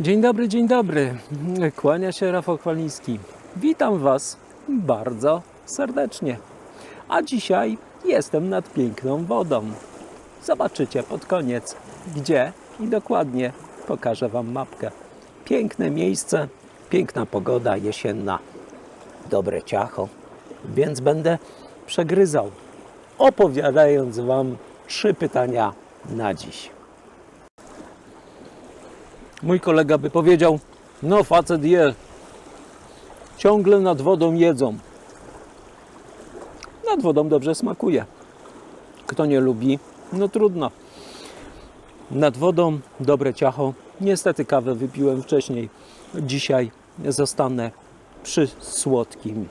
Dzień dobry, dzień dobry. Kłania się Rafał Chwaliński. Witam Was bardzo serdecznie. A dzisiaj jestem nad piękną wodą. Zobaczycie pod koniec, gdzie i dokładnie pokażę Wam mapkę. Piękne miejsce, piękna pogoda jesienna, dobre ciacho, więc będę przegryzał, opowiadając Wam trzy pytania na dziś. Mój kolega by powiedział, no facet je, ciągle nad wodą jedzą. Nad wodą dobrze smakuje. Kto nie lubi, no trudno. Nad wodą dobre ciacho. Niestety kawę wypiłem wcześniej. Dzisiaj zostanę przy słodkim,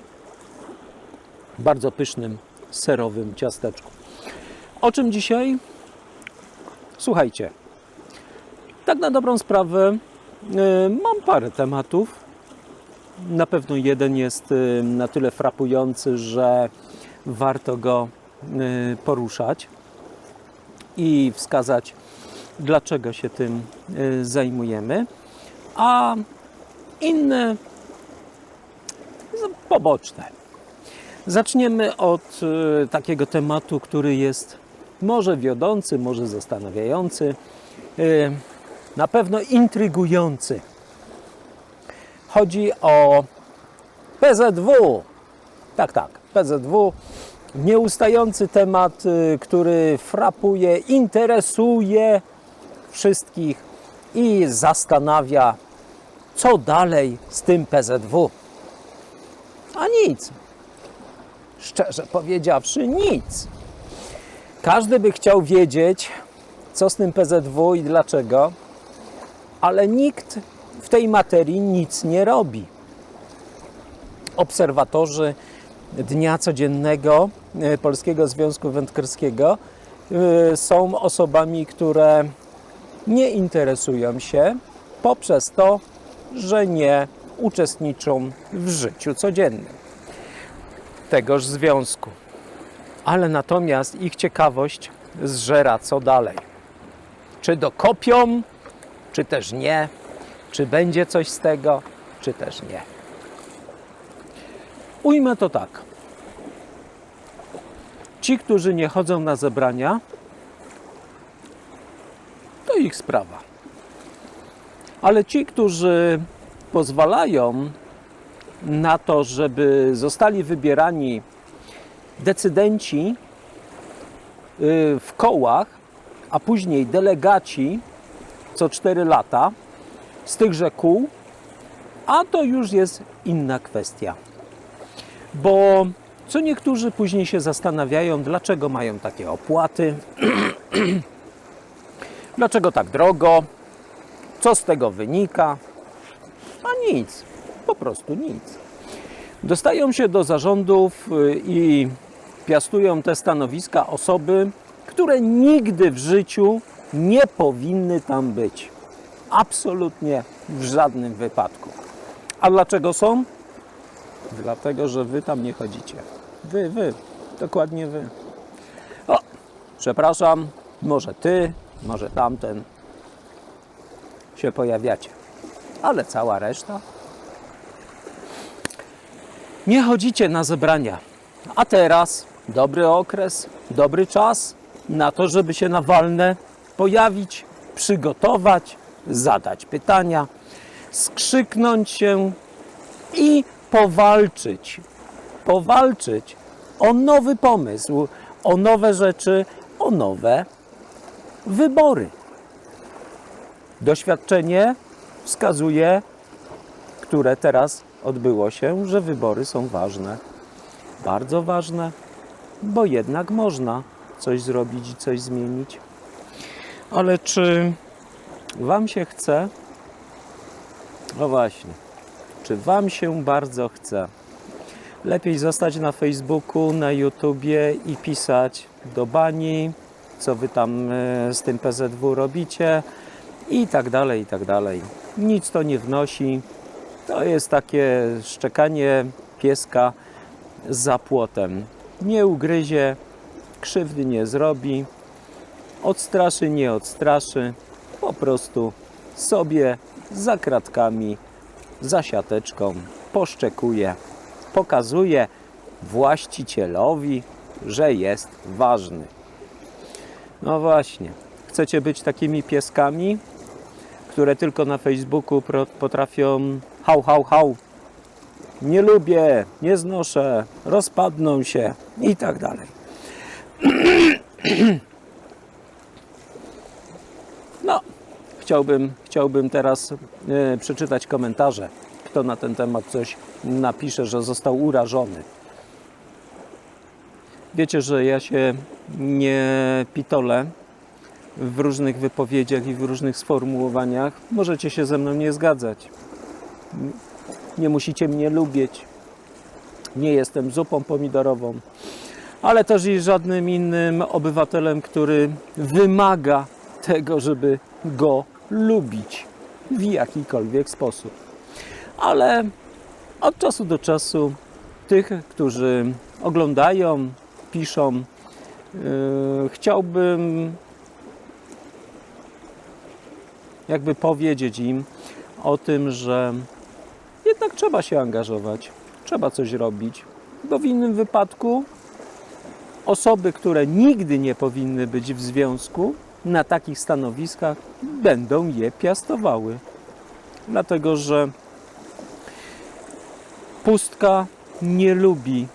bardzo pysznym, serowym ciasteczku. O czym dzisiaj? Słuchajcie, tak na dobrą sprawę y, mam parę tematów. Na pewno jeden jest y, na tyle frapujący, że warto go y, poruszać i wskazać, dlaczego się tym zajmujemy. A inne poboczne. Zaczniemy od takiego tematu, który jest może wiodący, może zastanawiający. Na pewno intrygujący. Chodzi o PZW. Tak, tak, PZW. Nieustający temat, y, który frapuje, interesuje wszystkich i zastanawia, co dalej z tym PZW. A nic. Szczerze powiedziawszy, nic. Każdy by chciał wiedzieć, co z tym PZW i dlaczego ale nikt w tej materii nic nie robi. Obserwatorzy dnia codziennego e, Polskiego Związku Wędkarskiego e, są osobami, które nie interesują się poprzez to, że nie uczestniczą w życiu codziennym tegoż związku. Ale natomiast ich ciekawość zżera co dalej. Czy dokopią czy też nie, czy będzie coś z tego, czy też nie. Ujmę to tak. Ci, którzy nie chodzą na zebrania, to ich sprawa. Ale ci, którzy pozwalają na to, żeby zostali wybierani decydenci y, w kołach, a później delegaci co 4 lata z tychże kół, a to już jest inna kwestia. Bo co niektórzy później się zastanawiają, dlaczego mają takie opłaty, dlaczego tak drogo, co z tego wynika, a nic, po prostu nic. Dostają się do zarządów y, i piastują te stanowiska osoby, które nigdy w życiu nie powinny tam być. Absolutnie w żadnym wypadku. A dlaczego są? Dlatego, że wy tam nie chodzicie. Wy, wy, dokładnie wy. O, przepraszam, może ty, może tamten się pojawiacie. Ale cała reszta nie chodzicie na zebrania. A teraz dobry okres, dobry czas na to, żeby się na walne pojawić, przygotować, zadać pytania, skrzyknąć się i powalczyć. Powalczyć o nowy pomysł, o nowe rzeczy, o nowe wybory. Doświadczenie wskazuje, które teraz odbyło się, że wybory są ważne. Bardzo ważne, bo jednak można coś zrobić i coś zmienić. Ale czy Wam się chce? No właśnie. Czy Wam się bardzo chce? Lepiej zostać na Facebooku, na YouTubie i pisać do bani, co Wy tam e, z tym PZW robicie i tak dalej, i tak dalej. Nic to nie wnosi. To jest takie szczekanie pieska za płotem. Nie ugryzie, krzywdy nie zrobi, odstraszy, nie odstraszy, po prostu sobie za kratkami, za siateczką, poszczekuje, pokazuje właścicielowi, że jest ważny. No właśnie, chcecie być takimi pieskami, które tylko na Facebooku potrafią hał, hał, hał. Nie lubię, nie znoszę, rozpadną się i tak dalej. No, chciałbym, chciałbym teraz e, przeczytać komentarze. Kto na ten temat coś napisze, że został urażony. Wiecie, że ja się nie pitolę w różnych wypowiedziach i w różnych sformułowaniach. Możecie się ze mną nie zgadzać. Nie musicie mnie lubić. Nie jestem zupą pomidorową, ale też i żadnym innym obywatelem, który wymaga tego, żeby go lubić w jakikolwiek sposób. Ale od czasu do czasu tych, którzy oglądają, piszą, yy, chciałbym jakby powiedzieć im o tym, że jednak trzeba się angażować, trzeba coś robić, bo w innym wypadku osoby, które nigdy nie powinny być w związku, na takich stanowiskach będą je piastowały. Dlatego, że pustka nie lubi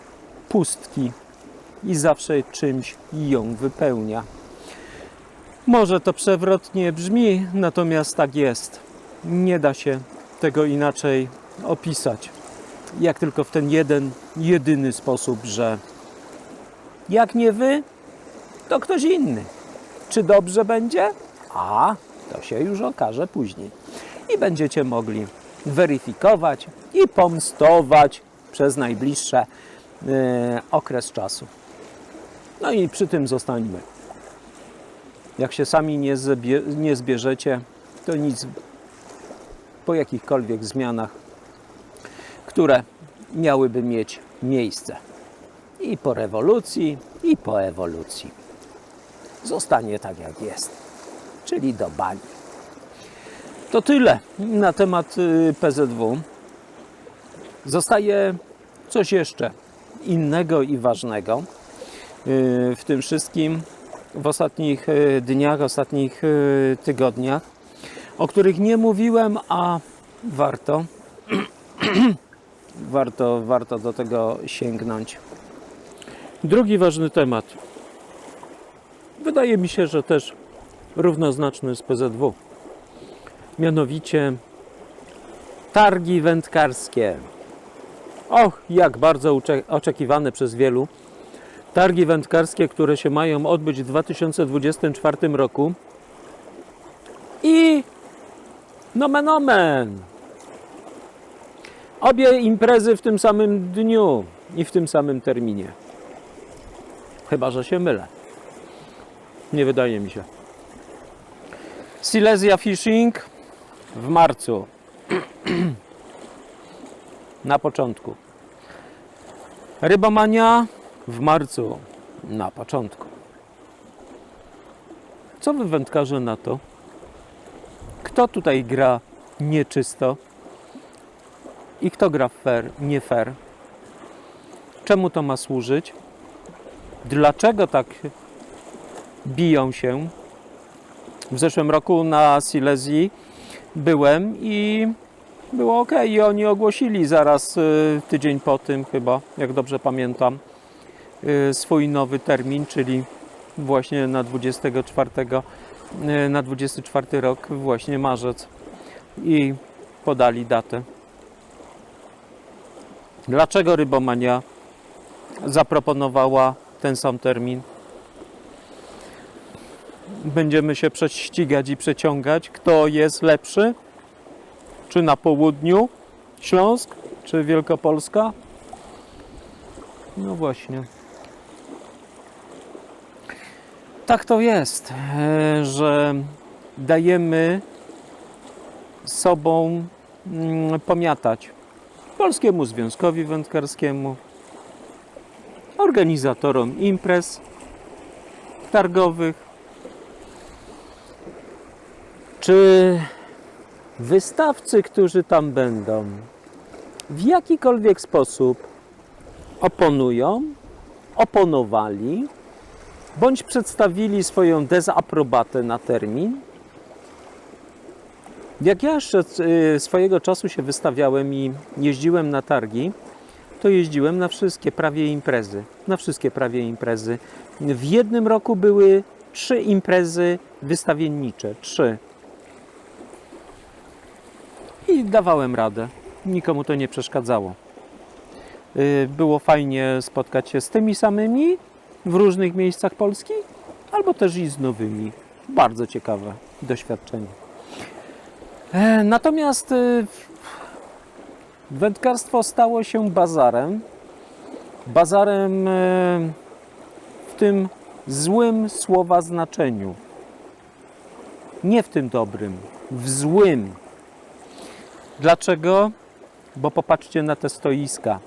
pustki i zawsze czymś ją wypełnia. Może to przewrotnie brzmi, natomiast tak jest. Nie da się tego inaczej opisać. Jak tylko w ten jeden, jedyny sposób, że jak nie wy, to ktoś inny. Czy dobrze będzie? A, to się już okaże później. I będziecie mogli weryfikować i pomstować przez najbliższy okres czasu. No i przy tym zostańmy. Jak się sami nie, zbie, nie zbierzecie, to nic po jakichkolwiek zmianach, które miałyby mieć miejsce. I po rewolucji, i po ewolucji. Zostanie tak jak jest, czyli do bani. To tyle na temat y, PZW. Zostaje coś jeszcze innego i ważnego y, w tym wszystkim w ostatnich y, dniach, ostatnich tygodniach, o których nie mówiłem, a warto, warto, warto do tego sięgnąć. Drugi ważny temat. Wydaje mi się, że też równoznaczny z PZW. Mianowicie targi wędkarskie. Och, jak bardzo oczekiwane przez wielu. Targi wędkarskie, które się mają odbyć w 2024 roku. I nomen omen. Obie imprezy w tym samym dniu i w tym samym terminie. Chyba, że się mylę. Nie wydaje mi się. Silesia Fishing w marcu. Na początku. Rybomania w marcu. Na początku. Co wy wędkarze na to? Kto tutaj gra nieczysto? I kto gra fair, nie fair? Czemu to ma służyć? Dlaczego tak biją się? W zeszłym roku na Silesii byłem i było ok. I oni ogłosili zaraz y, tydzień po tym, chyba, jak dobrze pamiętam, y, swój nowy termin, czyli właśnie na 24, y, na 24 rok, właśnie marzec. I podali datę. Dlaczego Rybomania zaproponowała ten sam termin? Będziemy się prześcigać i przeciągać, kto jest lepszy? Czy na południu Śląsk, czy Wielkopolska? No właśnie. Tak to jest, e, że dajemy sobą mm, pomiatać Polskiemu Związkowi Wędkarskiemu, organizatorom imprez targowych, czy wystawcy, którzy tam będą, w jakikolwiek sposób oponują, oponowali, bądź przedstawili swoją dezaprobatę na termin. Jak ja jeszcze y, swojego czasu się wystawiałem i jeździłem na targi, to jeździłem na wszystkie prawie imprezy. Na wszystkie prawie imprezy. W jednym roku były trzy imprezy wystawiennicze. Trzy. I dawałem radę. Nikomu to nie przeszkadzało. Y, Było fajnie spotkać się z tymi samymi w różnych miejscach Polski, albo też i z nowymi. Bardzo ciekawe doświadczenie. E, Natomiast y, wędkarstwo stało się bazarem. Bazarem e, w tym złym słowa znaczeniu. Nie w tym dobrym, w złym. Dlaczego? Bo popatrzcie na te stoiska.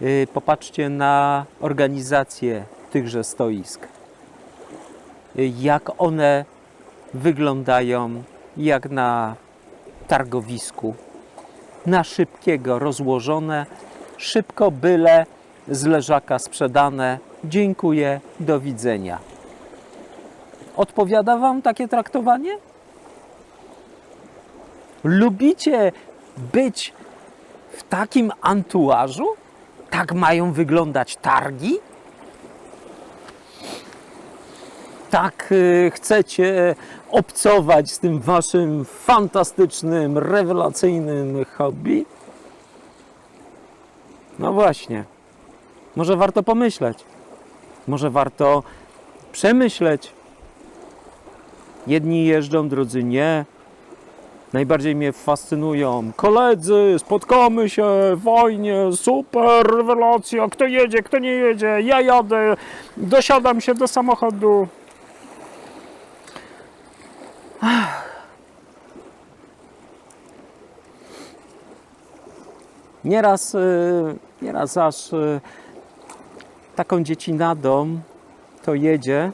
Yy, Popatrzcie na organizację tychże stoisk. Yy, Jak one wyglądają, jak na targowisku. Na szybkiego rozłożone, szybko byle z leżaka sprzedane. Dziękuję, do widzenia. Odpowiada Wam takie traktowanie? Lubicie być w takim antuażu? Tak mają wyglądać targi? Tak y, chcecie obcować z tym waszym fantastycznym, rewelacyjnym hobby? No właśnie. Może warto pomyśleć. Może warto przemyśleć. Jedni jeżdżą, drudzy nie. Najbardziej mnie fascynują. Koledzy, spotkamy się, fajnie, super, rewelacja. Kto jedzie, kto nie jedzie, ja jadę, dosiadam się do samochodu. Nieraz, y, nieraz aż y, taką dziecinadą to jedzie,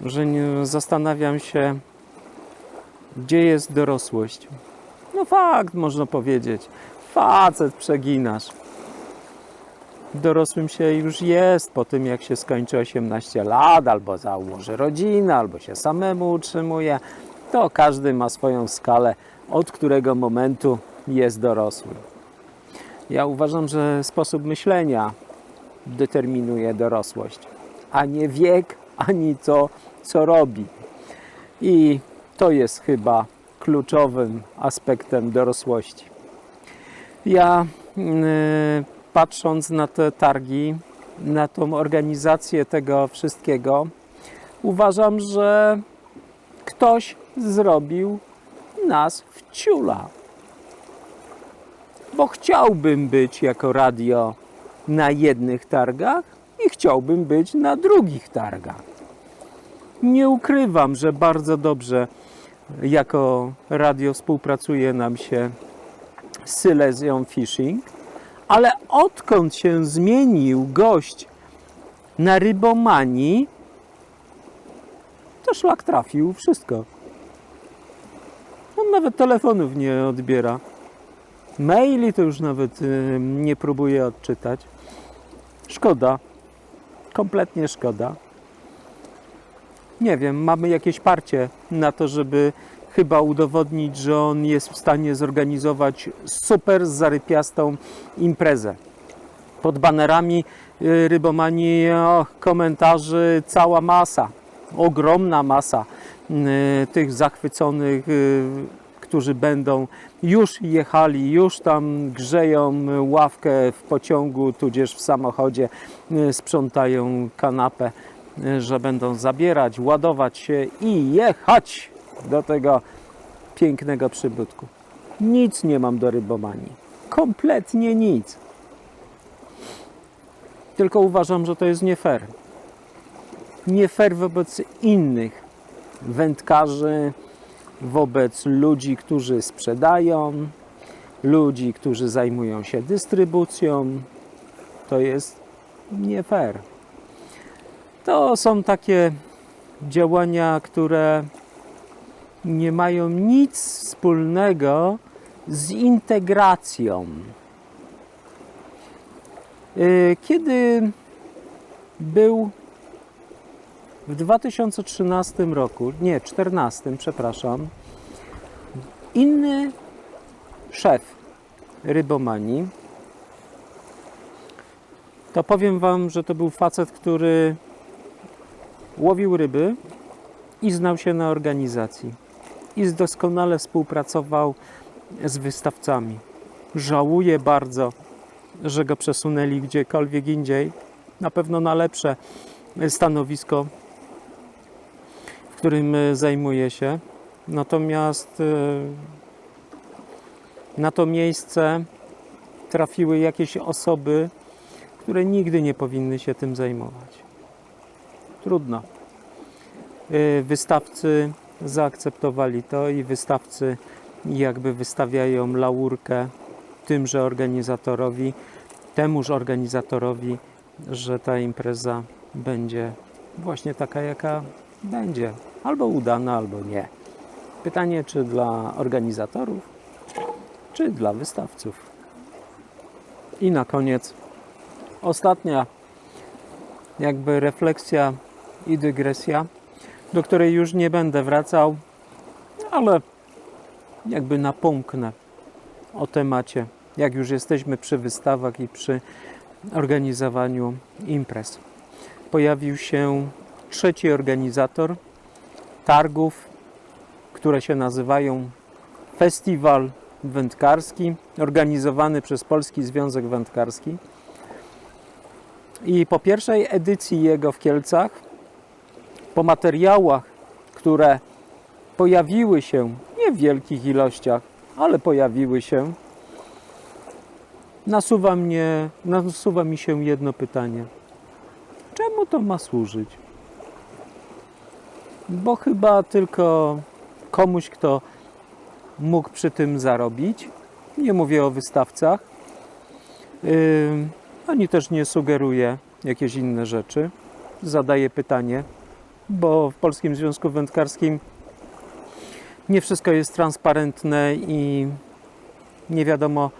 że zastanawiam się, gdzie jest dorosłość? No fakt, można powiedzieć. Facet przeginasz. Dorosłym się już jest po tym, jak się skończy 18 lat, albo założy rodzinę, albo się samemu utrzymuje. To każdy ma swoją skalę, od którego momentu jest dorosły. Ja uważam, że sposób myślenia determinuje dorosłość, a nie wiek, ani to, co robi. I to jest chyba kluczowym aspektem dorosłości. Ja yy, patrząc na te targi, na tą organizację tego wszystkiego, uważam, że ktoś zrobił nas w ciula. Bo chciałbym być jako radio na jednych targach i chciałbym być na drugich targach. Nie ukrywam, że bardzo dobrze jako radio współpracuje nam się z Silesian Fishing, ale odkąd się zmienił gość na rybomanii, to szlak trafił wszystko. On nawet telefonów nie odbiera. Maili to już nawet y, nie próbuje odczytać. Szkoda. Kompletnie szkoda. Nie wiem, mamy jakieś parcie na to, żeby chyba udowodnić, że on jest w stanie zorganizować super zarypiastą imprezę. Pod banerami y, rybomanii o, komentarzy cała masa, ogromna masa y, tych zachwyconych, y, którzy będą już jechali, już tam grzeją ławkę w pociągu, tudzież w samochodzie, sprzątają kanapę, że będą zabierać, ładować się i jechać do tego pięknego przybytku. Nic nie mam do rybomanii. Kompletnie nic. Tylko uważam, że to jest nie fair. Nie fair wobec innych wędkarzy, wobec ludzi, którzy sprzedają, ludzi, którzy zajmują się dystrybucją. To jest nie fair. To są takie działania, które nie mają nic wspólnego z integracją. Y, Kiedy był w 2013 roku, nie, 2014, przepraszam, inny szef rybomanii, to powiem Wam, że to był facet, który łowił ryby i znał się na organizacji. I doskonale współpracował z wystawcami. Żałuję bardzo, że go przesunęli gdziekolwiek indziej, na pewno na lepsze stanowisko, w którym e, zajmuje się. Natomiast e, na to miejsce trafiły jakieś osoby, które nigdy nie powinny się tym zajmować. Trudno. E, Wystawcy zaakceptowali to i wystawcy jakby wystawiają laurkę tymże organizatorowi, temuż organizatorowi, że ta impreza będzie właśnie taka, jaka będzie. Albo udana, albo nie. Pytanie, czy dla organizatorów, czy dla wystawców. I na koniec ostatnia jakby refleksja i dygresja, do której już nie będę wracał, ale jakby napomknę o temacie, jak już jesteśmy przy wystawach i przy organizowaniu imprez. Pojawił się trzeci organizator targów, które się nazywają Festiwal Wędkarski, organizowany przez Polski Związek Wędkarski. I po pierwszej edycji jego w Kielcach, po materiałach, które pojawiły się nie w wielkich ilościach, ale pojawiły się, nasuwa, mnie, nasuwa mi się jedno pytanie. Czemu to ma służyć? Bo chyba tylko komuś, kto mógł przy tym zarobić. Nie mówię o wystawcach. Yy, ani też nie sugeruję jakieś inne rzeczy. Zadaję pytanie, bo w Polskim Związku Wędkarskim nie wszystko jest transparentne i nie wiadomo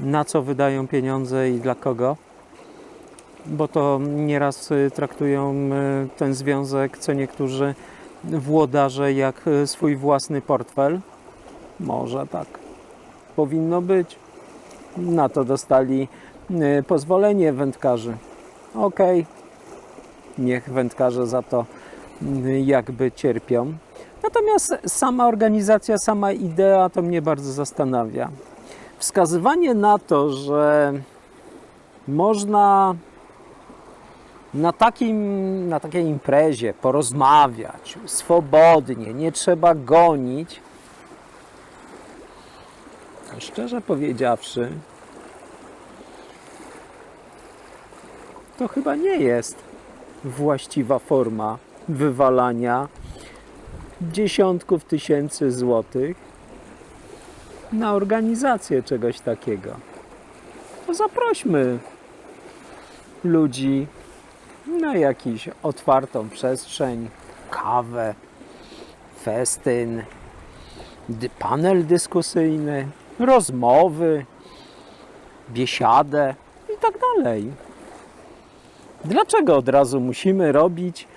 na co wydają pieniądze i dla kogo, bo to nieraz y, traktują y, ten związek, co niektórzy włodarze, jak y, swój własny portfel. Może tak powinno być. Na to dostali pozwolenie wędkarzy. Okej, niech wędkarze za to jakby cierpią. Natomiast sama organizacja, sama idea to mnie bardzo zastanawia. Wskazywanie na to, że można na, takim, na takiej imprezie porozmawiać swobodnie, nie trzeba gonić. Szczerze powiedziawszy, to chyba nie jest właściwa forma wywalania dziesiątków tysięcy złotych na organizację czegoś takiego. To zaprośmy ludzi na jakąś otwartą przestrzeń, kawę, festyn, panel dyskusyjny, rozmowy, biesiadę i tak dalej. Dlaczego od razu musimy robić,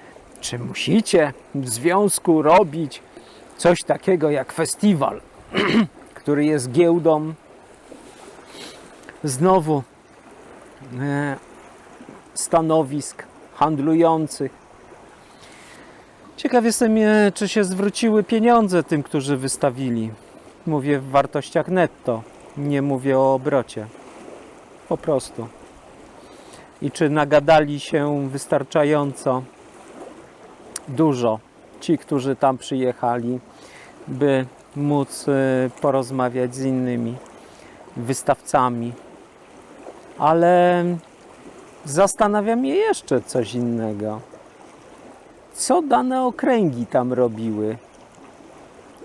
czy musicie w związku robić coś takiego jak festiwal, który jest giełdą znowu e, stanowisk handlujących. Ciekaw jestem, e, czy się zwróciły pieniądze tym, którzy wystawili. Mówię w wartościach netto, nie mówię o obrocie. Po prostu. I czy nagadali się wystarczająco dużo ci, którzy tam przyjechali, by móc e, porozmawiać z innymi wystawcami. Ale zastanawia mnie jeszcze coś innego. Co dane okręgi tam robiły?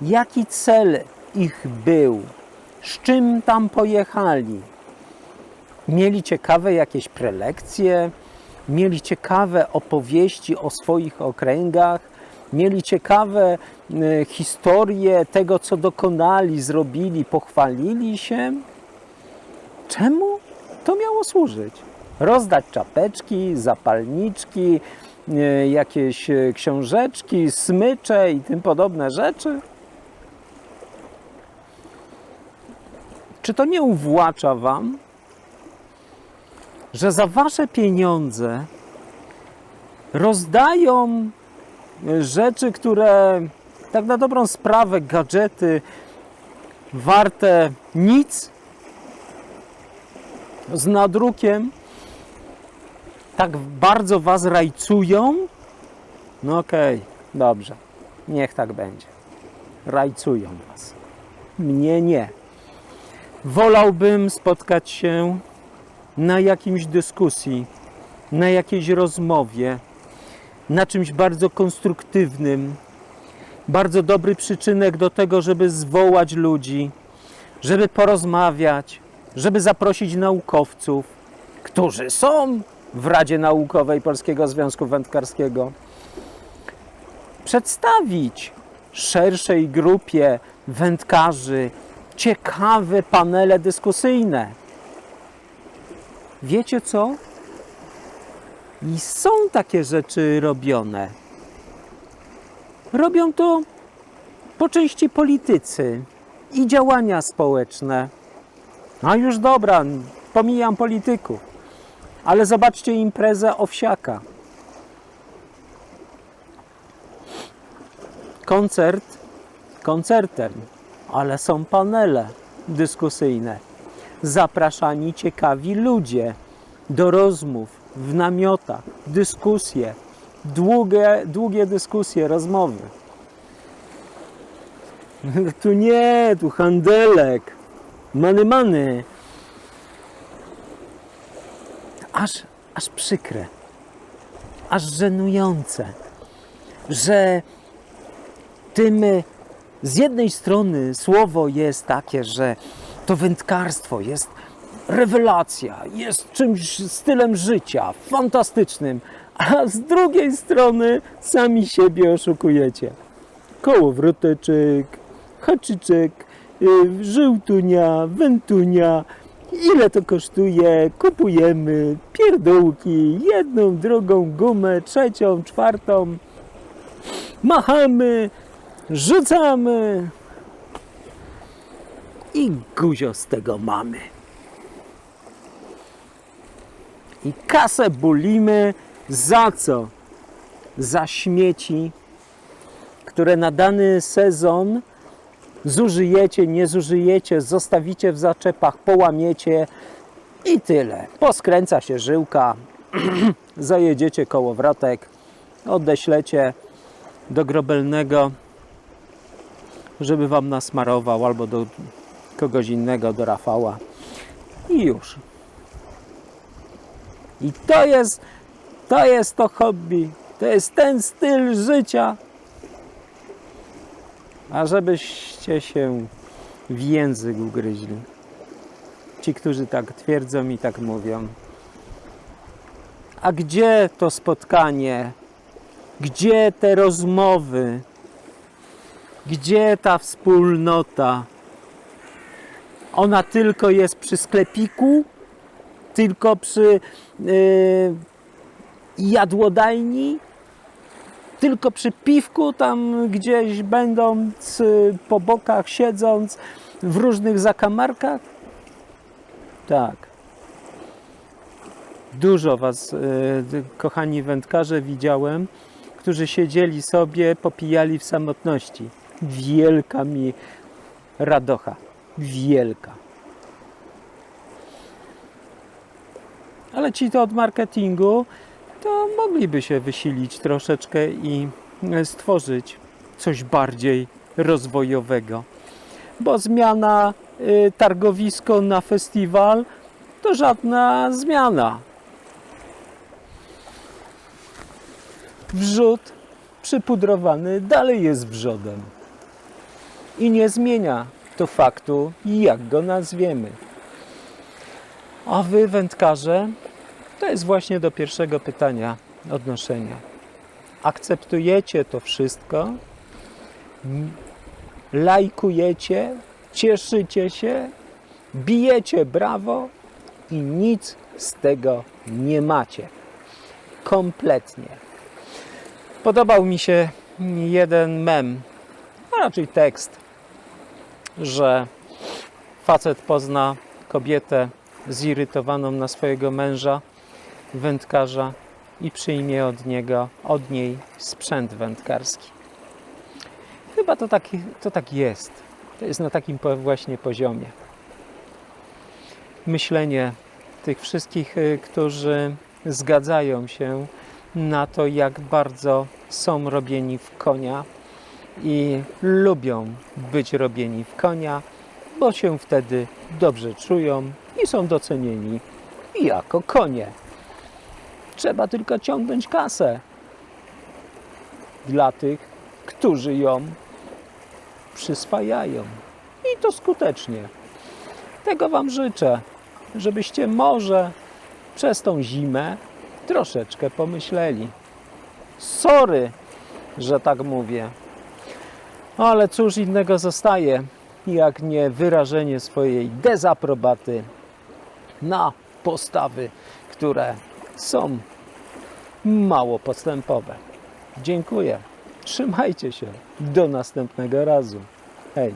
Jaki cel ich był? Z czym tam pojechali? Mieli ciekawe jakieś prelekcje? Mieli ciekawe opowieści o swoich okręgach? mieli ciekawe y, historie tego, co dokonali, zrobili, pochwalili się. Czemu to miało służyć? Rozdać czapeczki, zapalniczki, y, jakieś y, książeczki, smycze i tym podobne rzeczy? Czy to nie uwłacza Wam, że za Wasze pieniądze rozdają rzeczy, które tak na dobrą sprawę, gadżety warte nic, z nadrukiem, tak bardzo Was rajcują? No okej, dobrze, niech tak będzie. Rajcują Was. Mnie nie. Wolałbym spotkać się na jakimś dyskusji, na jakiejś rozmowie, na czymś bardzo konstruktywnym, bardzo dobry przyczynek do tego, żeby zwołać ludzi, żeby porozmawiać, żeby zaprosić naukowców, którzy są w Radzie Naukowej Polskiego Związku Wędkarskiego, przedstawić szerszej grupie wędkarzy ciekawe panele dyskusyjne. Wiecie co? I są takie rzeczy robione. Robią to po części politycy i działania społeczne. No już dobra, pomijam polityków, ale zobaczcie imprezę Owsiaka. Koncert koncertem, ale są panele dyskusyjne. Zapraszani ciekawi ludzie do rozmów w namiotach, dyskusje, długie, długie dyskusje, rozmowy. Tu nie, tu handelek, many many. Aż, aż przykre, aż żenujące, że tym z jednej strony słowo jest takie, że to wędkarstwo jest rewelacja, jest czymś stylem życia, fantastycznym, a z drugiej strony sami siebie oszukujecie. Kołowroteczek, haczyczek, y, żyłtunia, wętunia, ile to kosztuje, kupujemy pierdółki, jedną, drugą gumę, trzecią, czwartą, machamy, rzucamy i guzio z tego mamy. I kasę bulimy za co? Za śmieci, które na dany sezon zużyjecie, nie zużyjecie, zostawicie w zaczepach, połamiecie i tyle. Poskręca się żyłka, zajedziecie kołowrotek, odeślecie do grobelnego, żeby wam nasmarował, albo do kogoś innego, do Rafała i już. I to jest, to jest to hobby, to jest ten styl życia. A żebyście się w język ugryźli. Ci, którzy tak twierdzą i tak mówią. A gdzie to spotkanie? Gdzie te rozmowy? Gdzie ta wspólnota? Ona tylko jest przy sklepiku, tylko przy yy, jadłodajni, tylko przy piwku, tam gdzieś będąc y, po bokach, siedząc w różnych zakamarkach? Tak. Dużo Was, y, kochani wędkarze, widziałem, którzy siedzieli sobie, popijali w samotności. Wielka mi radocha. Wielka. Ale ci to od marketingu, to mogliby się wysilić troszeczkę i e, stworzyć coś bardziej rozwojowego. Bo zmiana y, targowisko na festiwal to żadna zmiana. Wrzód przypudrowany dalej jest wrzodem. I nie zmienia faktu, jak go nazwiemy. A wy, wędkarze, to jest właśnie do pierwszego pytania odnoszenia. akceptujecie to wszystko, lajkujecie, cieszycie się, bijecie brawo i nic z tego nie macie. Kompletnie. Podobał mi się jeden mem, a raczej tekst, że facet pozna kobietę zirytowaną na swojego męża, wędkarza i przyjmie od niego, od niej sprzęt wędkarski. Chyba to tak, to tak jest. To jest na takim właśnie poziomie. Myślenie tych wszystkich, y, którzy zgadzają się na to, jak bardzo są robieni w konia i lubią być robieni w konia, bo się wtedy dobrze czują i są docenieni jako konie. Trzeba tylko ciągnąć kasę dla tych, którzy ją przyswajają. I to skutecznie. Tego Wam życzę, żebyście może przez tą zimę troszeczkę pomyśleli. Sorry, że tak mówię. Ale cóż innego zostaje, jak nie wyrażenie swojej dezaprobaty na postawy, które są mało postępowe. Dziękuję. Trzymajcie się. Do następnego razu. Hej.